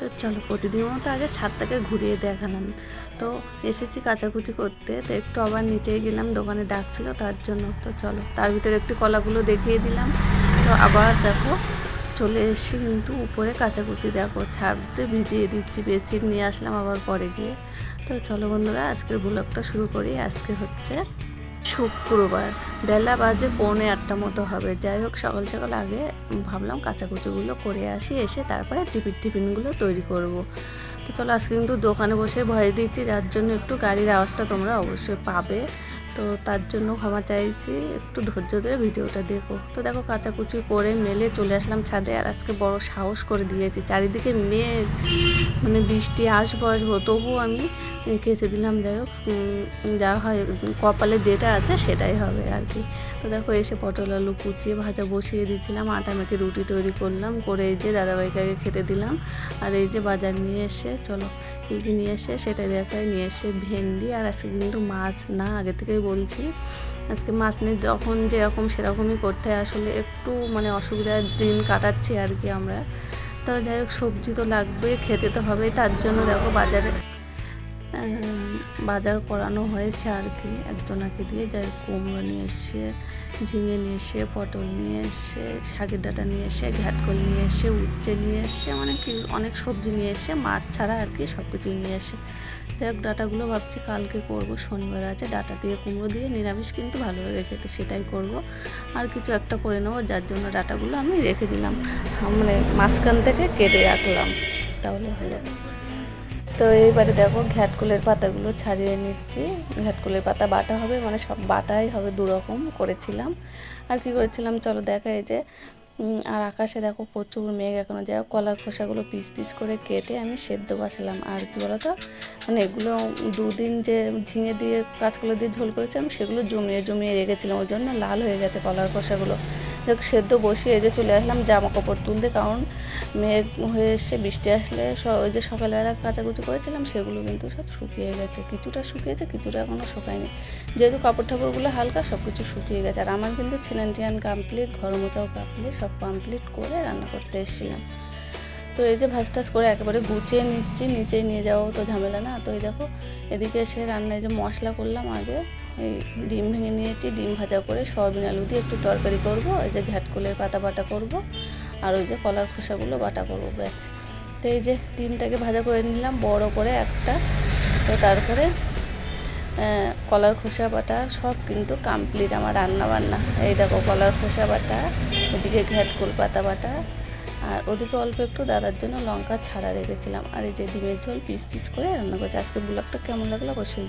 তো চলো প্রতিদিন মতো আগে ছাদটাকে ঘুরিয়ে দেখালাম। তো এসেছি কাচাকুচি করতে, তো একটু আবার নিচে গেলাম, দোকানে ডাকছিল তার জন্য। তো চলো, তার ভিতরে একটু কলাগুলো দেখিয়ে দিলাম। তো আবার দেখো, চলে এসেছি কিন্তু উপরে কাচাকুচি, দেখো ছাদতে ভিজিয়ে দিচ্ছি, বেডশিট নিয়ে আসলাম আবার পরে গিয়ে। তো চলো বন্ধুরা, আজকের ব্লগটা শুরু করি। আজকে হচ্ছে শুক্রবার বেলা বাজে পৌনে আটটা মতো হবে। যাই হোক, সকাল সকাল আগে ভাবলাম কাচাকুচিগুলো করে আসি, এসে তারপরে টিফিন টিফিনগুলো তৈরি করব। তো চলো, আজকে কিন্তু দোকানে বসে ভয় দিচ্ছি, যার জন্য একটু গাড়ির আওয়াজটা তোমরা অবশ্যই পাবে। তো তার জন্য ক্ষমা চাইছি, একটু ধৈর্য ধরে ভিডিওটা দেখো। তো দেখো, কাচাকুচি করে মেলে চলে আসলাম ছাদে, আর আজকে বড় সাহস করে দিয়েছি। চারিদিকে মেঘ মানে বৃষ্টি আসব আসব তবুও আমি কেচে দিলাম যাই হোক যা হয়, কপালে যেটা আছে সেটাই হবে আর কি। তো দেখো, এসে পটল, আলু কুচিয়ে ভাজা বসিয়ে দিয়েছিলাম, আটা মেখে রুটি তৈরি করলাম, করে এই যে দাদাভাইকে খেতে দিলাম। আর এই যে বাজার নিয়ে এসে, চলো, কী কী নিয়ে এসে সেটা দেখায় নিয়ে এসে ভেন্ডি আর আজকে কিন্তু মাছ না, আগে থেকেই বলছি। আজকে মাছ নিয়ে যখন যেরকম সেরকমই করতে আসলে একটু মানে অসুবিধার দিন কাটাচ্ছি আর কি আমরা। তো যাই হোক, সবজি তো লাগবে, খেতে তো হবেই, তার জন্য দেখো বাজারে বাজার করানো হয়েছে আর কি। একজনাকে দিয়ে যাই কুমড়ো নিয়ে এসে, ঝিঙে নিয়ে এসে, পটল নিয়ে এসে, শাকের ডাঁটা নিয়ে এসে, ঘ্যাটকল নিয়ে এসে, উচ্ছে নিয়ে এসে মানে কি, অনেক সবজি নিয়ে এসে, মাছ ছাড়া আর কি সব কিছুই নিয়ে এসে। যাই হোক, ডাটাগুলো ভাবছি কালকে করব, শনিবার আছে, ডাটা দিয়ে, কুমড়ো দিয়ে, নিরামিষ কিন্তু ভালো লাগে খেতে, সেটাই করব। আর কিছু একটা করে নেব, যার জন্য ডাটাগুলো আমি রেখে দিলাম। মানে মাঝখান থেকে কেটে রাখলাম, তাহলে হলো তো এইবারে দেখো ঘ্যাটকুলের পাতাগুলো ছাড়িয়ে নিচ্ছি। ঘ্যাটকুলের পাতা বাটা হবে মানে সব বাটাই হবে দুরকম করেছিলাম। আর কি করেছিলাম চলো দেখা এই যে আর আকাশে দেখো প্রচুর মেঘ এখনও। যাই হোক, কলার খোসাগুলো পিস পিস করে কেটে আমি সেদ্ধ বসালাম। আর কি বলতো মানে এগুলো দুদিন যে ঝিঙে দিয়ে, কাঁচকলা দিয়ে ঝোল করেছিলাম, সেগুলো জমিয়ে জমিয়ে রেখেছিলাম। ওই জন্য লাল হয়ে গেছে কলার খোসাগুলো। দেখ সেদ্ধ বসিয়ে যে চলে আসলাম জামা কাপড় তুলতে। কারণ মেঘ হয়ে এসে বৃষ্টি আসলে ওই যে সকালবেলা কাচাকুচি করেছিলাম, সেগুলো কিন্তু সব শুকিয়ে গেছে। কিছুটা শুকিয়েছে, কিছুটা এখনও শুকায়নি। যেহেতু কাপড় টাপড়গুলো হালকা সব কিছু শুকিয়ে গেছে। আর আমার কিন্তু ছিনান টিয়ান কমপ্লিট ঘর মোচাও কমপ্লিট সব কমপ্লিট করে রান্না করতে এসেছিলাম। তো এই যে ভাজ টাজ করে একেবারে গুছিয়ে নিচ্ছি, নিচেই নিয়ে যাওয়াও তো ঝামেলা না। তো এই দেখো, এদিকে এসে রান্নায় যে মশলা করলাম আগে, এই ডিম ভেঙে নিয়েছি, ডিম ভাজা করে, সয়াবিন আলু দিয়ে একটু তরকারি করব, এই যে ঘ্যাটকুলের পাতা বাটা করব। আর ওই যে কলার খোসাগুলো বাটা করব, ব্যাস। তো এই যে ডিমটাকে ভাজা করে নিলাম, বড় করে একটা। তো তারপরে কলার খোসা বাটা সব কিন্তু কমপ্লিট আমার রান্না বান্না এই দেখো কলার খোসা বাটা, এদিকে ঘ্যাটকুল পাতা বাটা, আর ওদিকে অল্প একটু দাদার জন্য লঙ্কা ছাড়া রেখেছিলাম। আর এই যে ডিমের ঝোল পিস পিস করে রান্না করেছি। আজকে ব্লগটা কেমন লাগল অবশ্যই।